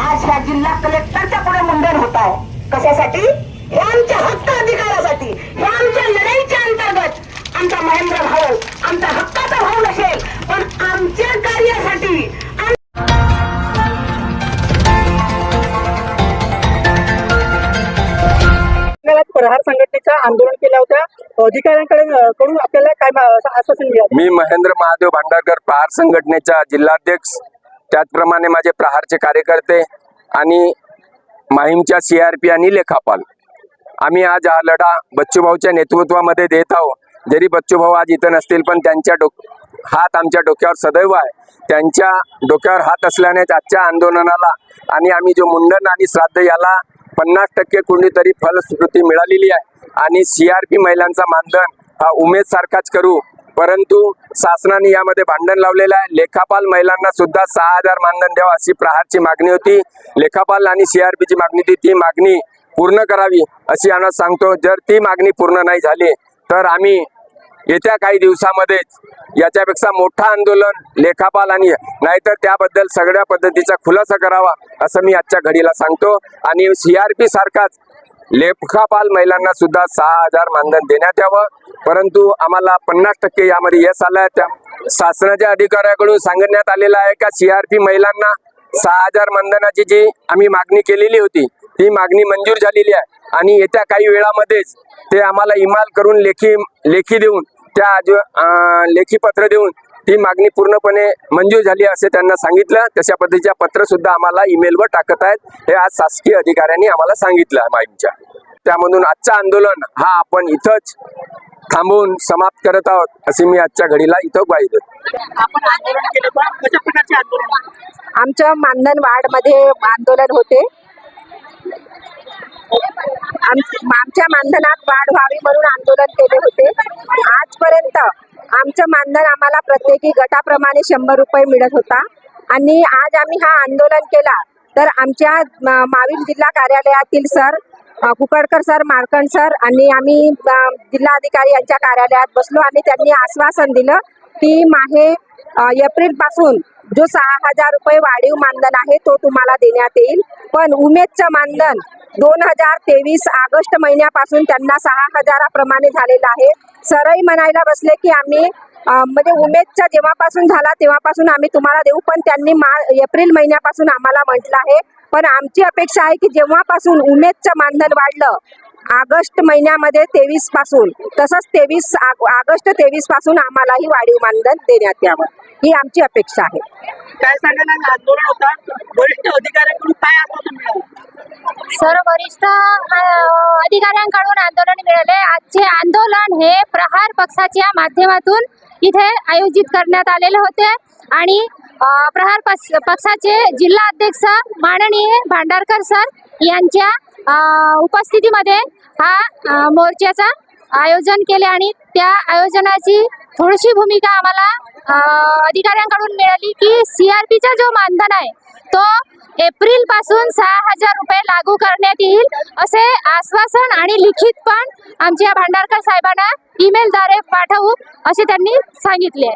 आज ह्या जिल्हा कलेक्टरच्या पुढे मुंडन होत आहे. कशासाठी? हे आमच्या हक्क अधिकारासाठी. हे आमच्या लढाईच्या अंतर्गत. आमचा महेंद्र भाऊ आमचा हक्काचा भाऊ नसेल पण आमच्या कार्यासाठी प्रहार आंदोलन केल्या होत्या अधिकाऱ्यांकडे कडून आपल्याला काय आश्वासन मिळालं मी महेंद्र महादेव भांडारकर प्रहार संघटनेचा जिल्हाध्यक्ष त्याचप्रमाणे माझे प्रहारचे कार्यकर्ते आणि माहीमच्या सी आर पी आणि लेखापाल. आम्ही आज हा लढा बच्चूभाऊच्या नेतृत्वामध्ये देत आहोत. जरी बच्चूभाऊ आज इथं नसतील पण त्यांच्या डोक हात आमच्या डोक्यावर सदैव आहे. त्यांच्या डोक्यावर हात असल्यानेच आजच्या आंदोलनाला आणि आम्ही जो मुंडन आणि श्राद्ध याला पन्नास टक्के कुणीतरी फलश्रुती मिळालेली आहे. आणि सी आर पी महिलांचा मानधन हा उमेदसारखाच करू परंतु शासनाने यामध्ये भांडण लावलेलं आहे. लेखापाल महिलांना सुद्धा सहा हजार मानधन द्यावं अशी प्रहारची मागणी होती. लेखापाल आणि सीआरपीची मागणी होती. ती मागणी पूर्ण करावी अशी आम्हाला सांगतो. जर ती मागणी पूर्ण नाही झाली तर आम्ही येत्या काही दिवसामध्येच याच्यापेक्षा मोठं आंदोलन लेखापाल आणि नाहीतर त्याबद्दल सगळ्या पद्धतीचा खुलासा करावा असं मी आजच्या घडीला सांगतो. आणि सीआरपी सारखाच लेपखापाल महिलांना सुद्धा सहा हजार मानधन देण्यात यावं. परंतु आम्हाला पन्नास टक्के यामध्ये यश आलं आहे त्या शासनाच्या अधिकाऱ्याकडून सांगण्यात आलेलं आहे का सीआरपी महिलांना सहा हजार मानधनाची जी आम्ही मागणी केलेली होती ती मागणी मंजूर झालेली आहे. आणि येत्या काही वेळामध्येच ते आम्हाला इमाल करून लेखी लेखी देऊन त्या लेखी पत्र देऊन ती मागणी पूर्णपणे मंजूर झाली असे त्यांना सांगितलं. तशा पद्धतीच्या पत्र सुद्धा आम्हाला ईमेलवर टाकत आहेत. हे आज शासकीय अधिकाऱ्यांनी आम्हाला सांगितलं माईमच्या त्यामधून आजचं आंदोलन हा आपण इथंच थांबवून समाप्त करत आहोत अशी मी आजच्या घडीला इथं ग्वाही देतो. आपण आंदोलन केलं पण कशा प्रकारचे आंदोलन आमच्या मानधन वाढमध्ये आंदोलन होते. आम- आमच्या मानधनात वाढ व्हावी म्हणून आंदोलन केले होते. आजपर्यंत आमचं मानधन आम्हाला प्रत्येकी गटाप्रमाणे शंभर रुपये मिळत होता. आणि आज आम्ही हा आंदोलन केला तर आमच्या म- जिल्हा कार्यालयातील sir Kukadkar sir Markand sir आणि आम्ही जिल्हाधिकारी यांच्या कार्यालयात बसलो आणि त्यांनी आश्वासन दिलं की माहे एप्रिलपासून जो सहा हजार रुपये वाढीव मानधन आहे तो तुम्हाला देण्यात येईल. पण उमेदचं मानधन दोन हजार तेवीस ऑगस्ट महिन्यापासून त्यांना सहा हजाराप्रमाणे झालेलं आहे. सरही म्हणायला बसले की आम्ही म्हणजे उमेदचा जेव्हापासून झाला तेव्हापासून आम्ही तुम्हाला देऊ पण त्यांनी मा एप्रिल महिन्यापासून आम्हाला म्हटलं आहे. पण आमची अपेक्षा आहे की जेव्हापासून उमेदचं मानधन वाढलं ऑगस्ट महिन्यामध्ये तेवीसपासून तसंच तेवीस ऑगस्ट तेवीसपासून आम्हालाही वाढीव मानधन देण्यात यावं ही आमची अपेक्षा आहे. काय सांगायला आंदोलन होता. वरिष्ठ अधिकाऱ्यांकडून काय आश्वासन मिळालं? सर्व वरिष्ठ अधिकाऱ्यांकडून आंदोलन मिळाले. आजचे आंदोलन हे प्रहार पक्षाच्या माध्यमातून इथे आयोजित करण्यात आलेले होते. आणि प्रहार पक्ष- पक्षाचे जिल्हा अध्यक्ष माननीय भांडारकर सर यांच्या उपस्थितीमध्ये हा मोर्चाचा आयोजन केले आणि त्या आयोजनाची थोडीशी भूमिका आम्हाला अधिकाऱ्यांकडून मिळाली की सी आर पीचा जो मानधन आहे तो एप्रिलपासून सहा हजार रुपये लागू करण्यात येईल असे आश्वासन आणि लिखित पण आमच्या भांडारकर साहेबांना ईमेलद्वारे पाठवू असे त्यांनी सांगितले